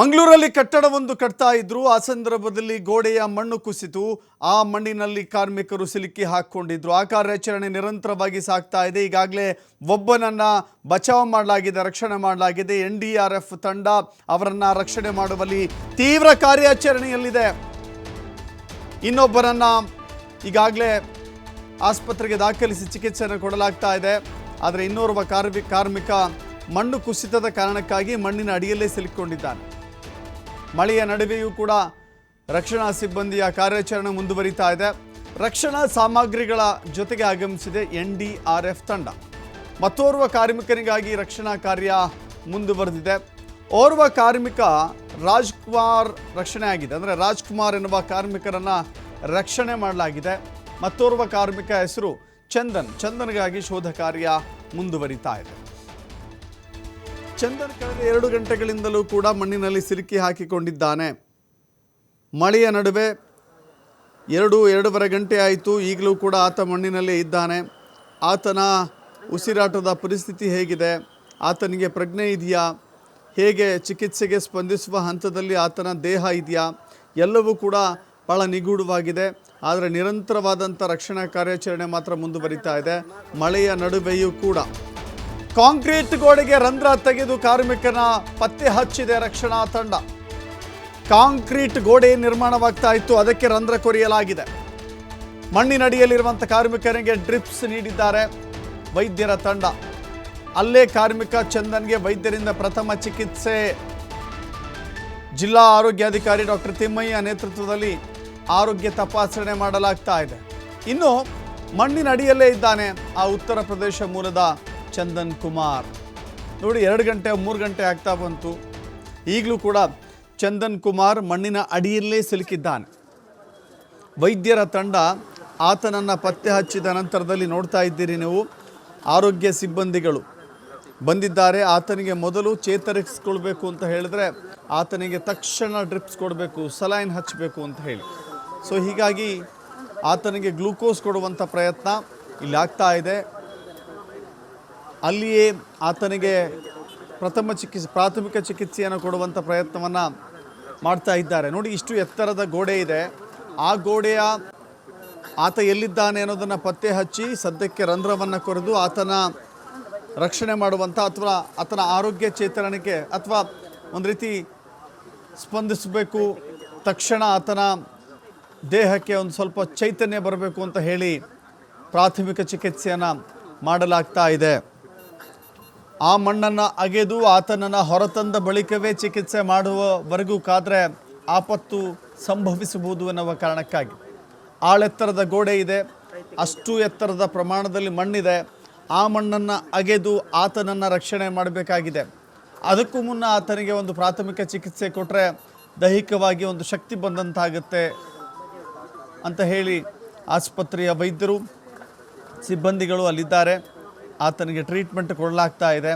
ಮಂಗಳೂರಲ್ಲಿ ಕಟ್ಟಡವೊಂದು ಕಟ್ತಾ ಇದ್ರು. ಆ ಸಂದರ್ಭದಲ್ಲಿ ಗೋಡೆಯ ಮಣ್ಣು ಕುಸಿತು ಆ ಮಣ್ಣಿನಲ್ಲಿ ಕಾರ್ಮಿಕರು ಸಿಲುಕಿ ಹಾಕ್ಕೊಂಡಿದ್ರು ಆ ಕಾರ್ಯಾಚರಣೆ ನಿರಂತರವಾಗಿ ಸಾಗ್ತಾ ಇದೆ. ಈಗಾಗಲೇ ಒಬ್ಬನನ್ನ ಬಚಾವ್ ಮಾಡಲಾಗಿದೆ, ರಕ್ಷಣೆ ಮಾಡಲಾಗಿದೆ. ಎನ್ ಡಿ ಆರ್ ಎಫ್ ತಂಡ ಅವರನ್ನ ರಕ್ಷಣೆ ಮಾಡುವಲ್ಲಿ ತೀವ್ರ ಕಾರ್ಯಾಚರಣೆಯಲ್ಲಿದೆ. ಇನ್ನೊಬ್ಬರನ್ನ ಈಗಾಗಲೇ ಆಸ್ಪತ್ರೆಗೆ ದಾಖಲಿಸಿ ಚಿಕಿತ್ಸೆಯನ್ನು ಕೊಡಲಾಗ್ತಾ ಇದೆ. ಆದರೆ ಇನ್ನೋರ್ವ ಕಾರ್ಮಿ ಕಾರ್ಮಿಕ ಮಣ್ಣು ಕುಸಿತದ ಕಾರಣಕ್ಕಾಗಿ ಮಣ್ಣಿನ ಅಡಿಯಲ್ಲೇ ಸಿಲುಕೊಂಡಿದ್ದಾನೆ ಮಳೆಯ ನಡುವೆಯೂ ಕೂಡ ರಕ್ಷಣಾ ಸಿಬ್ಬಂದಿಯ ಕಾರ್ಯಾಚರಣೆ ಮುಂದುವರಿತಾ ಇದೆ. ರಕ್ಷಣಾ ಸಾಮಗ್ರಿಗಳ ಜೊತೆಗೆ ಆಗಮಿಸಿದೆ ಎನ್ ಡಿ ಆರ್ ಎಫ್ ತಂಡ. ಮತ್ತೋರ್ವ ಕಾರ್ಮಿಕನಿಗಾಗಿ ರಕ್ಷಣಾ ಕಾರ್ಯ ಮುಂದುವರೆದಿದೆ. ಓರ್ವ ಕಾರ್ಮಿಕ ರಾಜ್ಕುಮಾರ್ ರಕ್ಷಣೆ ಆಗಿದೆ ಅಂದರೆ ರಾಜ್ಕುಮಾರ್ ಎನ್ನುವ ಕಾರ್ಮಿಕರನ್ನ ರಕ್ಷಣೆ ಮಾಡಲಾಗಿದೆ. ಮತ್ತೋರ್ವ ಕಾರ್ಮಿಕ ಹೆಸರು ಚಂದನ್. ಚಂದನ್ಗಾಗಿ ಶೋಧ ಕಾರ್ಯ ಮುಂದುವರಿತಾ ಇದೆ. ಚಂದನ್ ಕಳೆದ ಎರಡು ಗಂಟೆಗಳಿಂದಲೂ ಕೂಡ ಮಣ್ಣಿನಲ್ಲಿ ಸಿಲುಕಿ ಹಾಕಿಕೊಂಡಿದ್ದಾನೆ. ಮಳೆಯ ನಡುವೆ ಎರಡು, ಎರಡೂವರೆ ಗಂಟೆ ಆಯಿತು, ಈಗಲೂ ಕೂಡ ಆತ ಮಣ್ಣಿನಲ್ಲೇ ಇದ್ದಾನೆ. ಆತನ ಉಸಿರಾಟದ ಪರಿಸ್ಥಿತಿ ಹೇಗಿದೆ? ಆತನಿಗೆ ಪ್ರಜ್ಞೆ ಇದೆಯಾ? ಹೇಗೆ ಚಿಕಿತ್ಸೆಗೆ ಸ್ಪಂದಿಸುವ ಹಂತದಲ್ಲಿ ಆತನ ದೇಹ ಇದೆಯಾ? ಎಲ್ಲವೂ ಕೂಡ ಭಾಳ ನಿಗೂಢವಾಗಿದೆ. ಆದರೆ ನಿರಂತರವಾದಂಥ ರಕ್ಷಣಾ ಕಾರ್ಯಾಚರಣೆ ಮಾತ್ರ ಮುಂದುವರಿತಾ ಇದೆ. ಮಳೆಯ ನಡುವೆಯೂ ಕೂಡ ಕಾಂಕ್ರೀಟ್ ಗೋಡೆಗೆ ರಂಧ್ರ ತೆಗೆದು ಕಾರ್ಮಿಕನ ಪತ್ತೆ ಹಚ್ಚಿದೆ ರಕ್ಷಣಾ ತಂಡ. ಕಾಂಕ್ರೀಟ್ ಗೋಡೆ ನಿರ್ಮಾಣವಾಗ್ತಾ ಇತ್ತು, ಅದಕ್ಕೆ ರಂಧ್ರ ಕೊರೆಯಲಾಗಿದೆ. ಮಣ್ಣಿನಡಿಯಲ್ಲಿರುವಂಥ ಕಾರ್ಮಿಕರಿಗೆ ಡ್ರಿಪ್ಸ್ ನೀಡಿದ್ದಾರೆ ವೈದ್ಯರ ತಂಡ. ಅಲ್ಲೇ ಕಾರ್ಮಿಕ ಚಂದನ್ಗೆ ವೈದ್ಯರಿಂದ ಪ್ರಥಮ ಚಿಕಿತ್ಸೆ. ಜಿಲ್ಲಾ ಆರೋಗ್ಯಾಧಿಕಾರಿ ಡಾಕ್ಟರ್ ತಿಮ್ಮಯ್ಯ ನೇತೃತ್ವದಲ್ಲಿ ಆರೋಗ್ಯ ತಪಾಸಣೆ ಮಾಡಲಾಗ್ತಾ ಇದೆ. ಇನ್ನು ಮಣ್ಣಿನಡಿಯಲ್ಲೇ ಇದ್ದಾನೆ ಆ ಉತ್ತರ ಪ್ರದೇಶ ಮೂಲದ ಚಂದನ್ ಕುಮಾರ್. ನೋಡಿ, ಎರಡು ಗಂಟೆ, ಮೂರು ಗಂಟೆ ಆಗ್ತಾ ಬಂತು. ಈಗಲೂ ಕೂಡ ಚಂದನ್ ಕುಮಾರ್ ಮಣ್ಣಿನ ಅಡಿಯಲ್ಲೇ ಸಿಲುಕಿದ್ದಾನೆ. ವೈದ್ಯರ ತಂಡ ಆತನನ್ನು ಪತ್ತೆ ಹಚ್ಚಿದ ನಂತರದಲ್ಲಿ ನೋಡ್ತಾ ಇದ್ದೀರಿ ನೀವು, ಆರೋಗ್ಯ ಸಿಬ್ಬಂದಿಗಳು. ಬಂದಿದ್ದಾರೆ, ಆತನಿಗೆ ಮೊದಲು ಚೇತರಿಸ್ಕೊಳ್ಬೇಕು ಅಂತ ಹೇಳಿದ್ರೆ ಆತನಿಗೆ ತಕ್ಷಣ ಡ್ರಿಪ್ಸ್ ಕೊಡಬೇಕು, ಸಲೈನ್ ಹಚ್ಚಬೇಕು ಅಂತ ಹೇಳಿ. ಸೊ, ಹೀಗಾಗಿ ಆತನಿಗೆ ಗ್ಲೂಕೋಸ್ ಕೊಡುವಂಥ ಪ್ರಯತ್ನ ಇಲ್ಲಿ ಆಗ್ತಾ ಇದೆ. ಅಲ್ಲಿಯೇ ಆತನಿಗೆ ಪ್ರಥಮ ಚಿಕಿತ್ಸೆ, ಪ್ರಾಥಮಿಕ ಚಿಕಿತ್ಸೆಯನ್ನು ಕೊಡುವಂಥ ಪ್ರಯತ್ನವನ್ನು ಮಾಡ್ತಾ ಇದ್ದಾರೆ. ನೋಡಿ, ಇಷ್ಟು ಎತ್ತರದ ಗೋಡೆ ಇದೆ. ಆ ಗೋಡೆಯ ಆತ ಎಲ್ಲಿದ್ದಾನೆ ಅನ್ನೋದನ್ನು ಪತ್ತೆ ಹಚ್ಚಿ ಸದ್ಯಕ್ಕೆ ರಂಧ್ರವನ್ನು ಕೊರೆದು ಆತನ ರಕ್ಷಣೆ ಮಾಡುವಂಥ ಅಥವಾ ಆತನ ಆರೋಗ್ಯ ಚೇತರಿಕೆ ಅಥವಾ ಒಂದು ರೀತಿ ಸ್ಪಂದಿಸಬೇಕು, ತಕ್ಷಣ ಆತನ ದೇಹಕ್ಕೆ ಒಂದು ಸ್ವಲ್ಪ ಚೈತನ್ಯ ಬರಬೇಕು ಅಂತ ಹೇಳಿ ಪ್ರಾಥಮಿಕ ಚಿಕಿತ್ಸೆಯನ್ನು ಮಾಡಲಾಗ್ತಾ ಇದೆ. ಆ ಮಣ್ಣನ್ನು ಅಗೆದು ಆತನನ್ನು ಹೊರತಂದ ಬಳಿಕವೇ ಚಿಕಿತ್ಸೆ ಮಾಡುವವರೆಗೂ ಕಾದರೆ ಆಪತ್ತು ಸಂಭವಿಸಬಹುದು ಎನ್ನುವ ಕಾರಣಕ್ಕಾಗಿ. ಆಳೆತ್ತರದ ಗೋಡೆ ಇದೆ, ಅಷ್ಟು ಎತ್ತರದ ಪ್ರಮಾಣದಲ್ಲಿ ಮಣ್ಣಿದೆ, ಆ ಮಣ್ಣನ್ನು ಅಗೆದು ಆತನನ್ನು ರಕ್ಷಣೆ ಮಾಡಬೇಕಾಗಿದೆ. ಅದಕ್ಕೂ ಮುನ್ನ ಆತನಿಗೆ ಒಂದು ಪ್ರಾಥಮಿಕ ಚಿಕಿತ್ಸೆ ಕೊಟ್ಟರೆ ದೈಹಿಕವಾಗಿ ಒಂದು ಶಕ್ತಿ ಬಂದಂತಾಗುತ್ತೆ ಅಂತ ಹೇಳಿ ಆಸ್ಪತ್ರೆಯ ವೈದ್ಯರು, ಸಿಬ್ಬಂದಿಗಳು ಅಲ್ಲಿದ್ದಾರೆ. ಆತನಿಗೆ ಟ್ರೀಟ್ಮೆಂಟ್ ಕೊಡಲಾಗ್ತಾ ಇದೆ.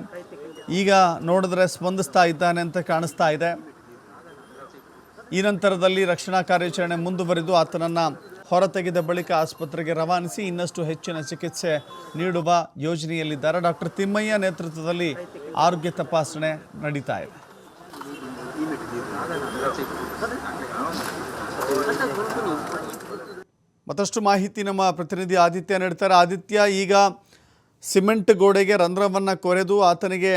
ಈಗ ನೋಡಿದ್ರೆ ಸ್ಪಂದಿಸ್ತಾ ಇದ್ದಾನೆ ಅಂತ ಕಾಣಿಸ್ತಾ ಇದೆ. ಈ ನಂತರದಲ್ಲಿ ರಕ್ಷಣಾ ಕಾರ್ಯಾಚರಣೆ ಮುಂದುವರೆದು ಆತನನ್ನು ಹೊರತೆಗೆದ ಬಳಿಕ ಆಸ್ಪತ್ರೆಗೆ ರವಾನಿಸಿ ಇನ್ನಷ್ಟು ಹೆಚ್ಚಿನ ಚಿಕಿತ್ಸೆ ನೀಡುವ ಯೋಜನೆಯಲ್ಲಿದ್ದಾರೆ ಡಾಕ್ಟರ್ ತಿಮ್ಮಯ್ಯ ನೇತೃತ್ವದಲ್ಲಿ ಆರೋಗ್ಯ ತಪಾಸಣೆ ನಡೀತಾ ಇದೆ. ಮತ್ತಷ್ಟು ಮಾಹಿತಿ ನಮ್ಮ ಪ್ರತಿನಿಧಿ ಆದಿತ್ಯ ನೀಡ್ತಾರೆ. ಆದಿತ್ಯ, ಈಗ ಸಿಮೆಂಟ್ ಗೋಡೆಗೆ ರಂಧ್ರವನ್ನು ಕೊರೆದು ಆತನಿಗೆ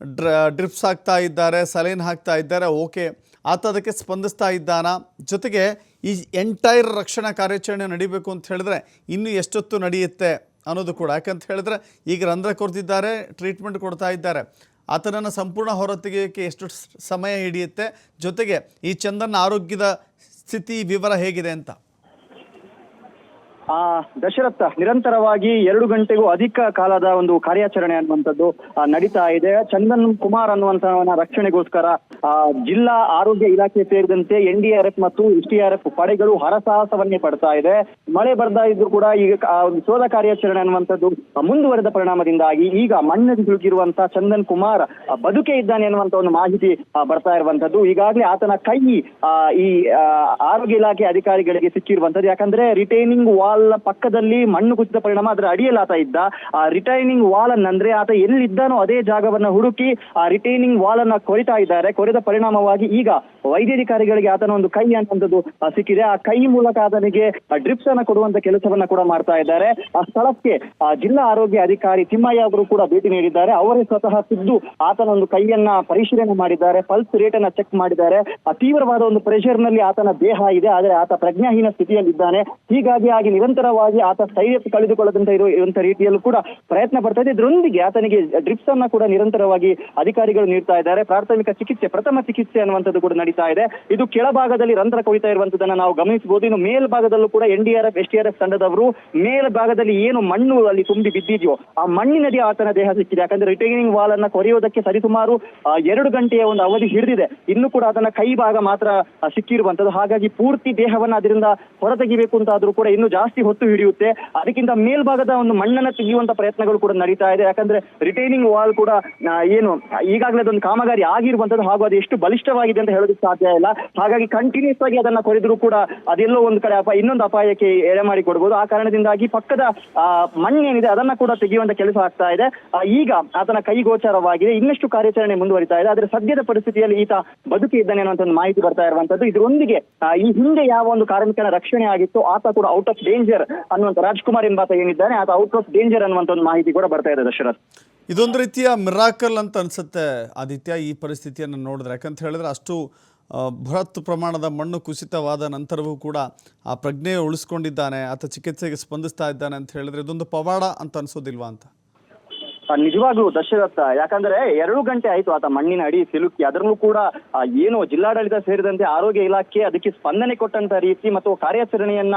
ಡ್ರ, ಡ್ರಿಪ್ಸ್ ಹಾಕ್ತಾ ಇದ್ದಾರೆ, ಸಲೈನ್ ಹಾಕ್ತಾ ಇದ್ದಾರೆ. ಓಕೆ, ಆತ ಅದಕ್ಕೆ ಸ್ಪಂದಿಸ್ತಾ ಇದ್ದಾನ? ಜೊತೆಗೆ ಈ ಎಂಟೈರ್ ರಕ್ಷಣಾ ಕಾರ್ಯಾಚರಣೆ ನಡಿಬೇಕು ಅಂತ ಹೇಳಿದ್ರೆ ಇನ್ನು ಎಷ್ಟೊತ್ತು ನಡೆಯುತ್ತೆ ಅನ್ನೋದು ಕೂಡ. ಯಾಕಂತ ಹೇಳಿದ್ರೆ ಈಗ ರಂಧ್ರ ಕೊರೆದಿದ್ದಾರೆ, ಟ್ರೀಟ್ಮೆಂಟ್ ಕೊಡ್ತಾ ಇದ್ದಾರೆ. ಆತನನ್ನು ಸಂಪೂರ್ಣ ಹೊರತೆಗೆಯೋಕ್ಕೆ ಎಷ್ಟು ಸಮಯ ಹಿಡಿಯುತ್ತೆ? ಜೊತೆಗೆ ಈ ಚಂದನ ಆರೋಗ್ಯದ ಸ್ಥಿತಿ ವಿವರ ಹೇಗಿದೆ ಅಂತ. ಆ, ದಶರಥ ನಿರಂತರವಾಗಿ ಎರಡು ಗಂಟೆಗೂ ಅಧಿಕ ಕಾಲದ ಒಂದು ಕಾರ್ಯಾಚರಣೆ ಅನ್ನುವಂಥದ್ದು ನಡೀತಾ ಇದೆ. ಚಂದನ್ ಕುಮಾರ್ ಅನ್ನುವಂತವನ ರಕ್ಷಣೆಗೋಸ್ಕರ ಜಿಲ್ಲಾ ಆರೋಗ್ಯ ಇಲಾಖೆ ಸೇರಿದಂತೆ ಎನ್ ಡಿ ಎಫ್ ಮತ್ತು ಎಸ್ ಟಿ ಆರ್ ಎಫ್ ಪಡೆಗಳು ಹರಸಾಹಸವನ್ನೇ ಪಡ್ತಾ ಇದೆ. ಮಳೆ ಬರ್ತಾ ಇದ್ರು ಕೂಡ ಈಗ ಒಂದು ಶೋಧ ಕಾರ್ಯಾಚರಣೆ ಅನ್ನುವಂಥದ್ದು ಮುಂದುವರೆದ ಪರಿಣಾಮದಿಂದಾಗಿ ಈಗ ಮಣ್ಣಲ್ಲಿ ಸಿಲುಕಿರುವಂತಹ ಚಂದನ್ ಕುಮಾರ್ ಬದುಕೆ ಇದ್ದಾನೆ ಅನ್ನುವಂತ ಒಂದು ಮಾಹಿತಿ ಬರ್ತಾ ಇರುವಂತದ್ದು ಈಗಾಗಲೇ ಆತನ ಕೈ ಈ ಆರೋಗ್ಯ ಇಲಾಖೆ ಅಧಿಕಾರಿಗಳಿಗೆ ಸಿಕ್ಕಿರುವಂತದ್ದು ಯಾಕಂದ್ರೆ, ರಿಟೈನಿಂಗ್ ವಾಲ್ ಪಕ್ಕದಲ್ಲಿ ಮಣ್ಣು ಕುಸಿದ ಪರಿಣಾಮ ಅದರ ಅಡಿಯಲ್ಲಿ ಆತ ಇದ್ದ. ಆ ರಿಟೈನಿಂಗ್ ವಾಲ್ ಅನ್ನಂದ್ರೆ ಆತ ಎಲ್ಲಿದ್ದಾನೋ ಅದೇ ಜಾಗವನ್ನ ಹುಡುಕಿ ಆ ರಿಟೈನಿಂಗ್ ವಾಲ್ ಅನ್ನ ಕೊರಿತಾ ಇದ್ದಾರೆ. ಕೊರೆದ ಪರಿಣಾಮವಾಗಿ ಈಗ ವೈದ್ಯಾಧಿಕಾರಿಗಳಿಗೆ ಆತನ ಒಂದು ಕೈ ಅನ್ನುವಂಥದ್ದು ಸಿಕ್ಕಿದೆ. ಆ ಕೈ ಮೂಲಕ ಆತನಿಗೆ ಡ್ರಿಪ್ಸ್ ಅನ್ನ ಕೊಡುವಂತ ಕೆಲಸವನ್ನ ಕೂಡ ಮಾಡ್ತಾ ಇದ್ದಾರೆ. ಆ ಸ್ಥಳಕ್ಕೆ ಜಿಲ್ಲಾ ಆರೋಗ್ಯ ಅಧಿಕಾರಿ ತಿಮ್ಮಯ್ಯ ಅವರು ಕೂಡ ಭೇಟಿ ನೀಡಿದ್ದಾರೆ. ಅವರೇ ಸ್ವತಃ ಸಿದ್ದು ಆತನ ಒಂದು ಕೈಯನ್ನ ಪರಿಶೀಲನೆ ಮಾಡಿದ್ದಾರೆ. ಪಲ್ಸ್ ರೇಟ್ ಅನ್ನ ಚೆಕ್ ಮಾಡಿದ್ದಾರೆ. ಆ, ತೀವ್ರವಾದ ಒಂದು ಪ್ರೆಷರ್ನಲ್ಲಿ ಆತನ ದೇಹ ಇದೆ. ಆದರೆ ಆತ ಪ್ರಜ್ಞಾಹೀನ ಸ್ಥಿತಿಯಲ್ಲಿದ್ದಾನೆ. ಹೀಗಾಗಿ ಆಗಿ ನಿರಂತರವಾಗಿ ಆತ ಸ್ಥೈರ್ಯ ಕಳೆದುಕೊಳ್ಳದಂತ ಇರುವ ಇರುವಂತ ರೀತಿಯಲ್ಲೂ ಕೂಡ ಪ್ರಯತ್ನ ಪಡ್ತಾ ಇದೆ. ಇದರೊಂದಿಗೆ ಆತನಿಗೆ ಡ್ರಿಪ್ಸ್ ಅನ್ನ ಕೂಡ ನಿರಂತರವಾಗಿ ಅಧಿಕಾರಿಗಳು ನೀಡ್ತಾ ಇದ್ದಾರೆ. ಪ್ರಾಥಮಿಕ ಚಿಕಿತ್ಸೆ, ಪ್ರಥಮ ಚಿಕಿತ್ಸೆ ಅನ್ನುವಂಥದ್ದು ಕೂಡ ನಡೀತಾ ಇದೆ. ಇದು ಕೆಳಭಾಗದಲ್ಲಿ ರಂಧ್ರ ಕೊಯ್ತಾ ಇರುವಂತದನ್ನ ನಾವು ಗಮನಿಸಬಹುದು. ಇನ್ನು ಮೇಲ್ಭಾಗದಲ್ಲೂ ಕೂಡ N D R S T R F ತಂಡದವರು ಮೇಲ್ಭಾಗದಲ್ಲಿ ಏನು ಮಣ್ಣು ಅಲ್ಲಿ ತುಂಬಿ ಬಿದ್ದಿದೆಯೋ, ಆ ಮಣ್ಣಿನಡಿ ಆತನ ದೇಹ ಸಿಕ್ಕಿದೆ. ಯಾಕಂದ್ರೆ ರಿಟೈನಿಂಗ್ ವಾಲ್ ಅನ್ನ ಕೊರೆಯೋದಕ್ಕೆ ಸರಿಸುಮಾರು ಎರಡು ಗಂಟೆಯ ಒಂದು ಅವಧಿ ಹಿಡಿದಿದೆ. ಇನ್ನು ಕೂಡ ಅದನ್ನ ಕೈ ಭಾಗ ಮಾತ್ರ ಸಿಕ್ಕಿರುವಂತದ್ದು ಹಾಗಾಗಿ ಪೂರ್ತಿ ದೇಹವನ್ನ ಅದರಿಂದ ಹೊರತೆಗಿಬೇಕು ಅಂತ ಆದ್ರೂ ಕೂಡ ಇನ್ನು ಜಾಸ್ತಿ ಹೊತ್ತು ಹಿಡಿಯುತ್ತೆ. ಅದಕ್ಕಿಂತ ಮೇಲ್ಭಾಗದ ಒಂದು ಮಣ್ಣನ್ನ ತೆಗೆಯುವಂತ ಪ್ರಯತ್ನಗಳು ಕೂಡ ನಡೀತಾ ಇದೆ. ಯಾಕಂದ್ರೆ ರಿಟೈನಿಂಗ್ ವಾಲ್ ಕೂಡ ಏನು, ಈಗಾಗಲೇ ಅದೊಂದು ಕಾಮಗಾರಿ ಆಗಿರುವಂತದ್ದು ಹಾಗೂ ಅದು ಎಷ್ಟು ಬಲಿಷ್ಠವಾಗಿದೆ ಅಂತ ಹೇಳೋದಕ್ಕೆ ಸಾಧ್ಯ ಇಲ್ಲ. ಹಾಗಾಗಿ ಕಂಟಿನ್ಯೂಸ್ ಆಗಿ ಅದನ್ನ ಕೊರೆದ್ರು ಕೂಡ ಅದೆಲ್ಲೋ ಒಂದು ಕಡೆ ಅಪಾಯ ಇನ್ನೊಂದು ಅಪಾಯಕ್ಕೆ ಎಡೆ ಮಾಡಿ ಕೊಡ್ಬೋದು ಆ ಕಾರಣದಿಂದಾಗಿ ಪಕ್ಕದ ಮಣ್ಣು ಮಣ್ಣೇನಿದೆ ಅದನ್ನ ಕೂಡ ತೆಗೆಯುವಂತ ಕೆಲಸ ಆಗ್ತಾ ಇದೆ. ಈಗ ಆತನ ಕೈಗೋಚರವಾಗಿದೆ. ಇನ್ನಷ್ಟು ಕಾರ್ಯಾಚರಣೆ ಮುಂದುವರಿತಾ ಇದೆ. ಆದ್ರೆ ಸದ್ಯದ ಪರಿಸ್ಥಿತಿಯಲ್ಲಿ ಈತ ಬದುಕಿ ಇದ್ದಾನೆ ಅನ್ನೋ ಒಂದು ಮಾಹಿತಿ ಬರ್ತಾ ಇರುವಂತದ್ದು. ಇದರೊಂದಿಗೆ ಈ ಹಿಂದೆ ಯಾವ ಒಂದು ಕಾರ್ಮಿಕನ ರಕ್ಷಣೆ ಆಗಿತ್ತು ಆತ ಕೂಡ ಔಟ್ ಆಫ್ ಡೇಂಜರ್ ಅನ್ನುವಂತ ರಾಜ್ಕುಮಾರ್ ಎಂಬಾತ ಏನಿದ್ದಾನೆ, ಆತ ಔಟ್ ಆಫ್ ಡೇಂಜರ್ ಅನ್ನುವಂತ ಒಂದು ಮಾಹಿತಿ ಕೂಡ ಬರ್ತಾ ಇದೆ ದಶರಥ್. ಇದೊಂದು ರೀತಿಯ ಮಿರಾಕಲ್ ಅಂತ ಅನ್ಸುತ್ತೆ ಆದಿತ್ಯ ಈ ಪರಿಸ್ಥಿತಿಯನ್ನು ನೋಡಿದ್ರೆ. ಯಾಕಂತ ಹೇಳಿದ್ರೆ ಅಷ್ಟು ಬೃಹತ್ ಪ್ರಮಾಣದ ಮಣ್ಣು ಕುಸಿತವಾದ ನಂತರವೂ ಕೂಡ ಆ ಪ್ರಜ್ಞೆ ಉಳಿಸ್ಕೊಂಡಿದ್ದಾನೆ, ಆತ ಚಿಕಿತ್ಸೆಗೆ ಸ್ಪಂದಿಸ್ತಾ ಇದ್ದಾನೆ ಅಂತ ಹೇಳಿದ್ರೆ ಇದೊಂದು ಪವಾಡ ಅಂತ ಅನ್ಸೋದಿಲ್ವಾ ಅಂತ? ನಿಜವಾಗ್ಲೂ ದಶರಥ, ಯಾಕಂದ್ರೆ ಎರಡು ಗಂಟೆ ಆಯ್ತು ಆತ ಮಣ್ಣಿನ ಅಡಿ ಸಿಲುಕಿ, ಅದರಲ್ಲೂ ಕೂಡ ಏನು ಜಿಲ್ಲಾಡಳಿತ ಸೇರಿದಂತೆ ಆರೋಗ್ಯ ಇಲಾಖೆ ಅದಕ್ಕೆ ಸ್ಪಂದನೆ ಕೊಟ್ಟಂತ ರೀತಿ ಮತ್ತು ಕಾರ್ಯಾಚರಣೆಯನ್ನ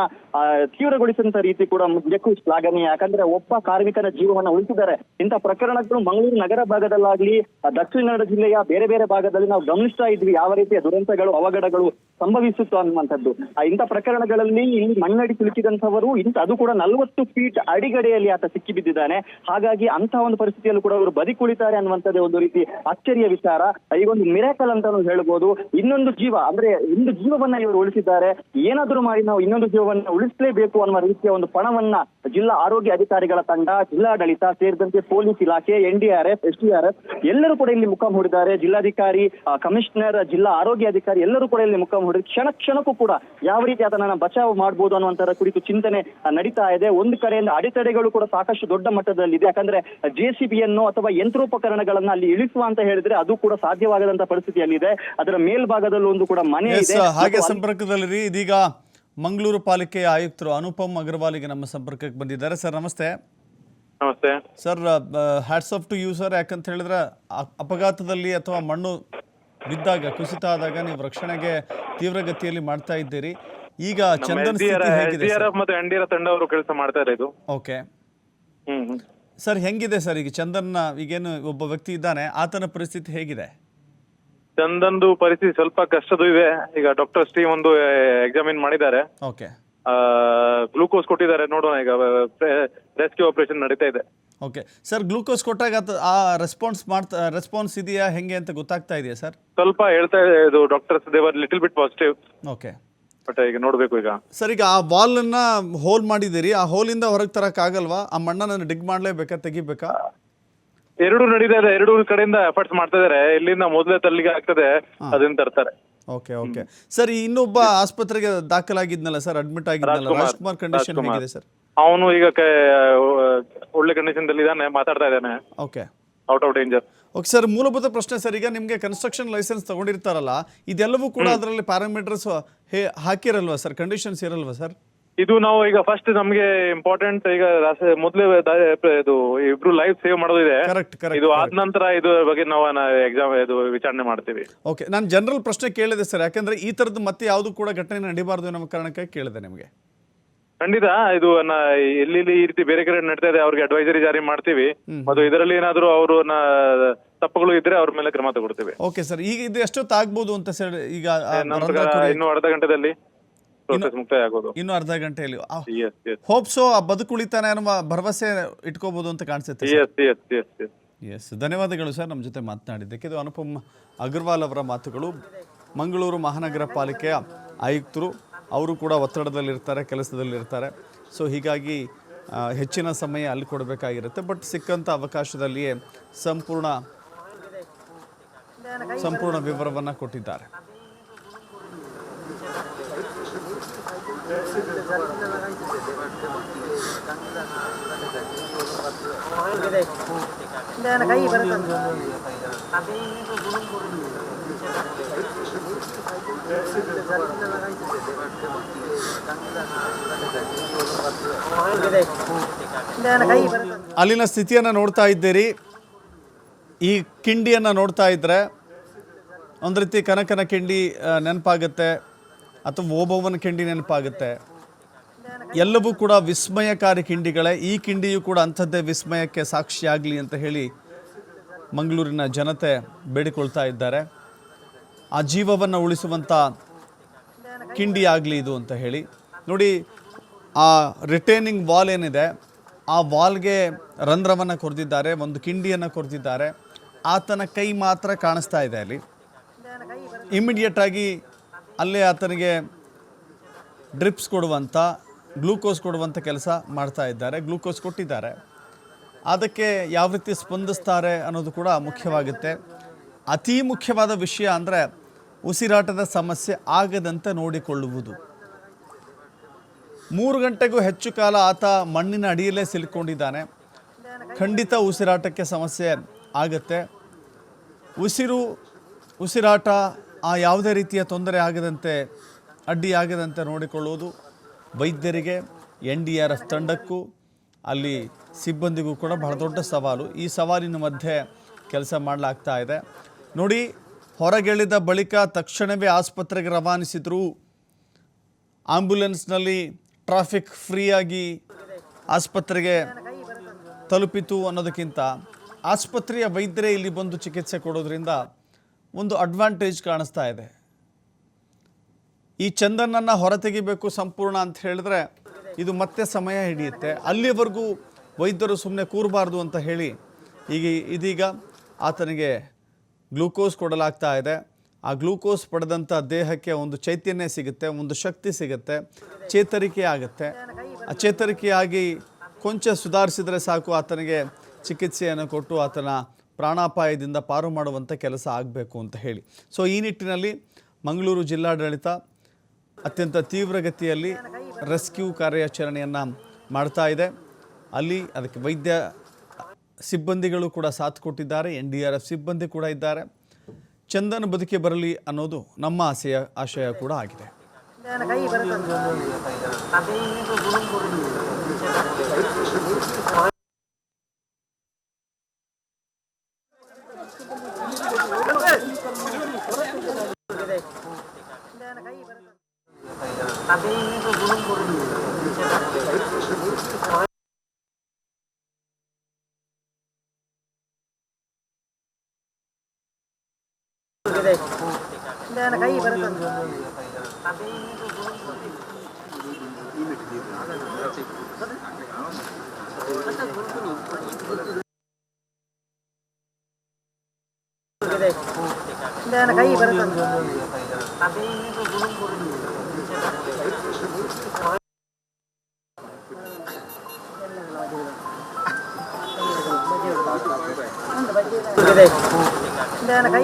ತೀವ್ರಗೊಳಿಸಂತ ರೀತಿ ಕೂಡ ಮುಖ್ಯಕ್ಕೂ ಶ್ಲಾಘನೀಯ. ಯಾಕಂದ್ರೆ, ಒಬ್ಬ ಕಾರ್ಮಿಕನ ಜೀವವನ್ನ ಉಳಿಸಿದ್ದಾರೆ. ಇಂಥ ಪ್ರಕರಣಗಳು ಮಂಗಳೂರು ನಗರ ಭಾಗದಲ್ಲಾಗ್ಲಿ ದಕ್ಷಿಣ ಕನ್ನಡ ಜಿಲ್ಲೆಯ ಬೇರೆ ಬೇರೆ ಭಾಗದಲ್ಲಿ ನಾವು ಗಮನಿಸ್ತಾ ಇದ್ವಿ. ಯಾವ ರೀತಿಯ ದುರಂತಗಳು, ಅವಘಡಗಳು ಸಂಭವಿಸುತ್ತು ಅನ್ನುವಂಥದ್ದು. ಇಂಥ ಪ್ರಕರಣಗಳಲ್ಲಿ ಮಣ್ಣಡಿ ಸಿಲುಕಿದಂಥವರು ಇಂಥ, ಅದು ಕೂಡ ನಲವತ್ತು ಫೀಟ್ ಅಡಿಗಡೆಯಲ್ಲಿ ಆತ ಸಿಕ್ಕಿ ಬಿದ್ದಿದ್ದಾನೆ ಹಾಗಾಗಿ ಅಂತ ಒಂದು ಪರಿಸ್ಥಿತಿಯಲ್ಲೂ ಕೂಡ ಅವರು ಬದುಕುಳಿತಾರೆ ಅನ್ನುವಂಥದ್ದೇ ಒಂದು ರೀತಿ ಅಚ್ಚರಿಯ ವಿಚಾರ. ಈಗ ಒಂದು ಮಿರಾಕಲ್ ಅಂತಾನು ಹೇಳ್ಬೋದು. ಇನ್ನೊಂದು ಜೀವ, ಅಂದ್ರೆ ಒಂದು ಜೀವವನ್ನ ಇವರು ಉಳಿಸಿದ್ದಾರೆ. ಏನಾದರೂ ಮಾಡಿ ನಾವು ಇನ್ನೊಂದು ಜೀವವನ್ನ ಉಳಿಸಲೇಬೇಕು ಅನ್ನುವ ರೀತಿಯ ಒಂದು ಪಣವನ್ನ ಜಿಲ್ಲಾ ಆರೋಗ್ಯ ಅಧಿಕಾರಿಗಳ ತಂಡ, ಜಿಲ್ಲಾಡಳಿತ ಸೇರಿದಂತೆ ಪೊಲೀಸ್ ಇಲಾಖೆ, N D R F, S D R F ಎಲ್ಲರೂ ಕೂಡ ಇಲ್ಲಿ ಮುಖ ಹೂಡಿದ್ದಾರೆ ಜಿಲ್ಲಾಧಿಕಾರಿ ಕಮಿಷನರ್, ಜಿಲ್ಲಾ ಆರೋಗ್ಯ ಅಧಿಕಾರಿ ಎಲ್ಲರೂ ಕೂಡ ಇಲ್ಲಿ ಮುಖಂ ಹೂಡಿ ಕ್ಷಣ ಕ್ಷಣಕ್ಕೂ ಕೂಡ ಯಾವ ರೀತಿ ಅದನ್ನ ಬಚಾವ್ ಮಾಡಬಹುದು ಅನ್ನುವಂತರ ಕುರಿತು ಚಿಂತನೆ ಆ, ನಡೀತಾ ಇದೆ. ಒಂದು ಕಡೆಯಿಂದ ಅಡೆತಡೆಗಳು ಕೂಡ ಸಾಕಷ್ಟು ದೊಡ್ಡ ಮಟ್ಟದಲ್ಲಿ ಇದೆ ಯಾಕಂದ್ರೆ ಜೆಸಿಬಿಯನ್ನು ಅಥವಾ ಯಂತ್ರೋಪಕರಣಗಳನ್ನ ಅಲ್ಲಿ ಇಳಿಸುವ ಅಂತ ಹೇಳಿದ್ರೆ ಅದು ಕೂಡ ಸಾಧ್ಯವಾಗದಂತ ಪರಿಸ್ಥಿತಿಯಲ್ಲಿದೆ. ಅದರ ಮೇಲ್ಭಾಗದಲ್ಲೂ ಒಂದು ಕೂಡ ಮನೆ ಇದೆ. ಹಾಗೆ ಸಂಪರ್ಕದಲ್ಲಿ ಇದೀಗ ಮಂಗಳೂರು ಪಾಲಿಕೆಯ ಆಯುಕ್ತರು ಅನುಪಮ್ ಅಗರ್ವಾಲಿಗೆ ನಮ್ಮ ಸಂಪರ್ಕಕ್ಕೆ ಬಂದಿದ್ದಾರೆ. ಸರ್ ನಮಸ್ತೆ. ನಮಸ್ತೆ. Sir hats off to you sir ಯಾಕಂತ ಹೇಳಿದ್ರೆ ಅಪಘಾತದಲ್ಲಿ ಅಥವಾ ಮಣ್ಣು ಬಿದ್ದಾಗ ಕುಸಿತ ಆದಾಗ ನೀವು ರಕ್ಷಣೆಗೆ ತೀವ್ರಗತಿಯಲ್ಲಿ ಮಾಡ್ತಾ ಇದ್ದೀರಿ. ಈಗ ಚಂದನ್ ಸ್ಥಿತಿ ಹೇಗಿದೆ ಎಫ್ ಮತ್ತೆ ಎನ್ ಡಿ ಆರ್ ತಂಡ ಅವರು ಕೆಲಸ ಮಾಡ್ತಾರೆ ಇದು ಓಕೆ. ಹ್ಮ್ ಹ್ಮ್. ಸರ್ ಹೆಂಗಿದೆ ಸರ್ ಈಗ ಚಂದನ್ನ ಈಗೇನು ಒಬ್ಬ ವ್ಯಕ್ತಿ ಇದ್ದಾನೆ ಆತನ ಪರಿಸ್ಥಿತಿ ಹೇಗಿದೆ? ಚಂದನ್ದು ಪರಿಸ್ಥಿತಿ ಸ್ವಲ್ಪ ಕಷ್ಟದು ಇದೆ. ಈಗ ಡಾಕ್ಟರ್ ಟೀಮ್ ಒಂದು ಎಕ್ಸಾಮಿನ್ ಮಾಡಿದ್ದಾರೆ. ಓಕೆ. ಗ್ಲೂಕೋಸ್ ಕೊಟ್ಟಿದ್ದಾರೆ. ನೋಡೋಣ ಈಗ ರೆಸ್ಕ್ಯೂ ಆಪರೇಷನ್ ನಡೀತಾ ಇದೆ. ಓಕೆ ಸರ್ ಗ್ಲೂಕೋಸ್ ಕೊಟ್ಟಾಗ ಆ ರೆಸ್ಪಾನ್ಸ್ ಮಾಡ್ತಾ ರೆಸ್ಪಾನ್ಸ್ ಇದೆಯಾ ಹೆಂಗೆ ಅಂತ ಗೊತ್ತಾಗ್ತಾ ಇದೆಯಾ ಸರ್ ಸ್ವಲ್ಪ ಹೇಳ್ತಾ ಇದೆ ಇದು doctors they're little bit positive okay but ಈಗ ನೋಡ್ಬೇಕು ಈಗ. ಸರ್ ಈಗ ಆ ವಾಲನ್ನ ಹೋಲ್ ಮಾಡಿದಿರಿ ಆ ಹೋಲಿಂದ ಹೊರಗೆ ತರಕ್ಕಾಗಲ್ವಾ ಆ ಮಣ್ಣನ್ನ ಡಿಗ್ ಮಾಡಲೇಬೇಕಾ ತೆಗಿಬೇಕಾ? ಎರಡು ನಡೀತಾ ಇದೆ ಎರಡು ಕಡೆಯಿಂದ ಎಫರ್ಟ್ಸ್ ಮಾಡ್ತಾ ಇದಾರೆ. ಇಲ್ಲಿಂದ ಮೊದಲೇ ತಲ್ಲಿಗೆ ಆಗ್ತದೆ ಅದನ್ನ ತರ್ತಾರೆ. ಓಕೆ ಓಕೆ ಸರ್ ಇನ್ನೊಬ್ಬ ಆಸ್ಪತ್ರೆಗೆ ದಾಖಲಾಗಿದ್ನಲ್ಲ ಸರ್ ಅಡ್ಮಿಟ್ ಆಗಿದ್ನಲ್ಲ ರಾಜ್ಕುಮಾರ್. ರಾಜ್ಕುಮಾರ್ ಕಂಡೀಷನ್ ರಾಜ್ಕುಮಾರ್. ಹೇಗಿದೆ ಸರ್ ಅವನು ಈಗ ಒಳ್ಳೆ ಕಂಡೀಷನ್ ಅಲ್ಲಿ ಇದ್ದಾನೆ ಮಾತಾಡ್ತಾ ಇದ್ದಾನೆ. Okay out of danger okay sir ಮೂಲಭೂತ ಪ್ರಶ್ನೆ ಸರ್ ಈಗ ನಿಮಗೆ ಕನ್ಸ್ಟ್ರಕ್ಷನ್ ಲೈಸೆನ್ಸ್ ತಗೊಂಡಿರ್ತಾರಲ್ಲ ಇದೆಲ್ಲವೂ ಕೂಡ ಅದರಲ್ಲಿ ಪ್ಯಾರಾಮೀಟರ್ಸ್ ಹೇ ಹಾಕಿರಲ್ವಾ ಸರ್ ಕಂಡೀಷನ್ಸ್ ಇರಲ್ವಾ ಸರ್ ಇದು ನಾವು ಈಗ ಫಸ್ಟ್ ನಮ್ಗೆ ಇಂಪಾರ್ಟೆಂಟ್ ಈಗ ಮೊದಲೇ ಇದು ಇಬ್ರು ಲೈಫ್ ಸೇವ್ ಮಾಡೋದಿದೆ. ಇದು ಆದ ನಂತರ ಇದು ಬಗ್ಗೆ ನಾವು ಎಕ್ಸಾಮ್ ಇದು ವಿಚಾರಣೆ ಮಾಡ್ತೀವಿ. ಓಕೆ ನಾನು ಜನರಲ್ ಪ್ರಶ್ನೆ ಕೇಳಿದೆ ಸರ್ ಯಾಕಂದ್ರೆ ಈ ತರದ್ದು ಮತ್ತೆ ಯಾವುದು ಕೂಡ ಘಟನೆ ನಡಿಬಾರ್ದು ನಮ್ಮ ಕಾರಣಕ್ಕೆ ಕೇಳಿದೆ ನಿಮಗೆ. ಖಂಡಿತ ಇದು ನ- ಎಲ್ಲಿ ಈ ರೀತಿ ಬೇರೆ ಕಡೆ ನಡೀತಾ ಇದೆ ಅವ್ರಿಗೆ ಅಡ್ವೈಸರಿ ಜಾರಿ ಮಾಡ್ತೀವಿ. ಮತ್ತು ಇದರಲ್ಲಿ ಏನಾದರೂ ಅವರು ತಪ್ಪುಗಳು ಇದ್ರೆ ಅವ್ರ ಮೇಲೆ ಕ್ರಮ ತಗೊಳ್ತೀವಿ. ಓಕೆ ಸರ್ ಈಗ ಇದು ಎಷ್ಟೊತ್ತು ಆಗ್ಬೋದು ಅಂತ ಸರ್ ಈಗ ಇನ್ನು ಅರ್ಧ ಗಂಟೆದಲ್ಲಿ ಇನ್ನು ಅರ್ಧ ಗಂಟೆಯಲ್ಲಿ. ಹೋಪ್ಸೋ ಆ ಬದುಕುಳಿತಾನೆ ಅನ್ನುವ ಭರವಸೆ ಇಟ್ಕೋಬಹುದು ಅಂತ ಕಾಣಿಸುತ್ತೆ ಎಸ್ ಧನ್ಯವಾದಗಳು ಸರ್ ನಮ್ಮ ಜೊತೆ ಮಾತನಾಡಿದ್ದಕ್ಕೆ. ಇದು ಅನುಪಮ್ ಅಗರ್ವಾಲ್ ಅವರ ಮಾತುಗಳು. ಮಂಗಳೂರು ಮಹಾನಗರ ಪಾಲಿಕೆಯ ಆಯುಕ್ತರು ಅವರು ಕೂಡ ಒತ್ತಡದಲ್ಲಿರ್ತಾರೆ, ಕೆಲಸದಲ್ಲಿರ್ತಾರೆ. ಸೊ ಹೀಗಾಗಿ ಹೆಚ್ಚಿನ ಸಮಯ ಅಲ್ಲಿ ಕೊಡಬೇಕಾಗಿರುತ್ತೆ. ಬಟ್ ಸಿಕ್ಕಂಥ ಅವಕಾಶದಲ್ಲಿಯೇ ಸಂಪೂರ್ಣ ಸಂಪೂರ್ಣ ವಿವರವನ್ನು ಕೊಟ್ಟಿದ್ದಾರೆ. ಅಲ್ಲಿನ ಸ್ಥಿತಿಯನ್ನು ನೋಡ್ತಾ ಇದ್ದೀರಿ. ಈ ಕಿಂಡಿಯನ್ನು ನೋಡ್ತಾ ಇದ್ದರೆ ಒಂದು ರೀತಿ ಕನಕನ ಕಿಂಡಿ ನೆನಪಾಗುತ್ತೆ ಅಥವಾ ಓಬವ್ವನ ಕಿಂಡಿ ನೆನಪಾಗುತ್ತೆ. ಎಲ್ಲವೂ ಕೂಡ ವಿಸ್ಮಯಕಾರಿ ಕಿಂಡಿಗಳೇ. ಈ ಕಿಂಡಿಯು ಕೂಡ ಅಂಥದ್ದೇ ವಿಸ್ಮಯಕ್ಕೆ ಸಾಕ್ಷಿಯಾಗಲಿ ಅಂತ ಹೇಳಿ ಮಂಗಳೂರಿನ ಜನತೆ ಬೇಡಿಕೊಳ್ತಾ ಇದ್ದಾರೆ. ಆ ಜೀವವನ್ನು ಉಳಿಸುವಂಥ ಕಿಂಡಿ ಆಗಲಿ ಇದು ಅಂತ ಹೇಳಿ. ನೋಡಿ, ಆ ರಿಟೇನಿಂಗ್ ವಾಲ್ ಏನಿದೆ, ಆ ವಾಲ್ಗೆ ರಂಧ್ರವನ್ನು ಕೊರೆದಿದ್ದಾರೆ, ಒಂದು ಕಿಂಡಿಯನ್ನು ಕೊರೆದಿದ್ದಾರೆ. ಆತನ ಕೈ ಮಾತ್ರ ಕಾಣಿಸ್ತಾ ಇದೆ ಅಲ್ಲಿ. ಇಮ್ಮಿಡಿಯೇಟಾಗಿ ಅಲ್ಲೇ ಆತನಿಗೆ ಡ್ರಿಪ್ಸ್ ಕೊಡುವಂಥ ಗ್ಲೂಕೋಸ್ ಕೊಡುವಂಥ ಕೆಲಸ ಮಾಡ್ತಾ ಇದ್ದಾರೆ, ಗ್ಲೂಕೋಸ್ ಕೊಟ್ಟಿದ್ದಾರೆ. ಅದಕ್ಕೆ ಯಾವ ರೀತಿ ಸ್ಪಂದಿಸ್ತಾರೆ ಅನ್ನೋದು ಕೂಡ ಮುಖ್ಯವಾಗುತ್ತೆ. ಅತಿ ಮುಖ್ಯವಾದ ವಿಷಯ ಅಂದರೆ ಉಸಿರಾಟದ ಸಮಸ್ಯೆ ಆಗದಂತೆ ನೋಡಿಕೊಳ್ಳುವುದು. ಮೂರು ಗಂಟೆಗೂ ಹೆಚ್ಚು ಕಾಲ ಆತ ಮಣ್ಣಿನ ಅಡಿಯಲ್ಲೇ ಸಿಲುಕೊಂಡಿದ್ದಾನೆ. ಖಂಡಿತ ಉಸಿರಾಟಕ್ಕೆ ಸಮಸ್ಯೆ ಆಗುತ್ತೆ. ಉಸಿರು, ಉಸಿರಾಟ ಆ ಯಾವುದೇ ರೀತಿಯ ತೊಂದರೆ ಆಗದಂತೆ ಅಡ್ಡಿಯಾಗದಂತೆ ನೋಡಿಕೊಳ್ಳುವುದು. ವೈದ್ಯರಿಗೆ, ಎನ್ ಡಿ ಆರ್ ಎಫ್ ತಂಡಕ್ಕೂ, ಅಲ್ಲಿ ಸಿಬ್ಬಂದಿಗೂ ಕೂಡ ಬಹಳ ದೊಡ್ಡ ಸವಾಲು. ಈ ಸವಾಲಿನ ಮಧ್ಯೆ ಕೆಲಸ ಮಾಡಲಾಗ್ತಾ ಇದೆ. ನೋಡಿ, ಹೊರಗೆಳಿದ ಬಳಿಕ ತಕ್ಷಣವೇ ಆಸ್ಪತ್ರೆಗೆ ರವಾನಿಸಿದರು. ಆಂಬ್ಯುಲೆನ್ಸ್ನಲ್ಲಿ ಟ್ರಾಫಿಕ್ ಫ್ರೀಯಾಗಿ ಆಸ್ಪತ್ರೆಗೆ ತಲುಪಿತು ಅನ್ನೋದಕ್ಕಿಂತ ಆಸ್ಪತ್ರೆಯ ವೈದ್ಯರೇ ಇಲ್ಲಿ ಬಂದು ಚಿಕಿತ್ಸೆ ಕೊಡೋದ್ರಿಂದ ಒಂದು ಅಡ್ವಾಂಟೇಜ್ ಕಾಣಿಸ್ತಾ ಇದೆ. ಈ ಚಂದನನ್ನು ಹೊರತೆಗಿಬೇಕು ಸಂಪೂರ್ಣ ಅಂತ ಹೇಳಿದ್ರೆ ಇದು ಮತ್ತೆ ಸಮಯ ಹಿಡಿಯುತ್ತೆ. ಅಲ್ಲಿವರೆಗೂ ವೈದ್ಯರು ಸುಮ್ಮನೆ ಕೂರಬಾರ್ದು ಅಂತ ಹೇಳಿ ಈಗ ಇದೀಗ ಆತನಿಗೆ ಗ್ಲೂಕೋಸ್ ಕೊಡಲಾಗ್ತಾ ಇದೆ. ಆ ಗ್ಲೂಕೋಸ್ ಪಡೆದಂಥ ದೇಹಕ್ಕೆ ಒಂದು ಚೈತನ್ಯ ಸಿಗುತ್ತೆ, ಒಂದು ಶಕ್ತಿ ಸಿಗುತ್ತೆ, ಚೇತರಿಕೆ ಆಗುತ್ತೆ. ಆ ಚೇತರಿಕೆಯಾಗಿ ಕೊಂಚ ಸುಧಾರಿಸಿದರೆ ಸಾಕು, ಆತನಿಗೆ ಚಿಕಿತ್ಸೆಯನ್ನು ಕೊಟ್ಟು ಆತನ ಪ್ರಾಣಾಪಾಯದಿಂದ ಪಾರು ಮಾಡುವಂಥ ಕೆಲಸ ಆಗಬೇಕು ಅಂತ ಹೇಳಿ. ಸೊ ಈ ನಿಟ್ಟಿನಲ್ಲಿ ಮಂಗಳೂರು ಜಿಲ್ಲಾಡಳಿತ ಅತ್ಯಂತ ತೀವ್ರಗತಿಯಲ್ಲಿ ರೆಸ್ಕ್ಯೂ ಕಾರ್ಯಾಚರಣೆಯನ್ನು ಮಾಡ್ತಾ ಇದೆ. ಅಲ್ಲಿ ಅದಕ್ಕೆ ವೈದ್ಯ ಸಿಬ್ಬಂದಿಗಳು ಕೂಡ ಸಾಥ್ ಕೊಟ್ಟಿದ್ದಾರೆ, ಎನ್ ಡಿ ಆರ್ ಸಿಬ್ಬಂದಿ ಕೂಡ ಇದ್ದಾರೆ. ಚಂದನ ಬದುಕಿ ಬರಲಿ ಅನ್ನೋದು ನಮ್ಮ ಆಸೆಯ, ಆಶಯ ಕೂಡ ಆಗಿದೆ ಕೈ ಬರುತ್ತೆ ಕೈ ಬರುತ್ತೆ ಕೈ ಬರುತ್ತೆ ಕೈ ಬರುತ್ತೆ ಕೈ আমি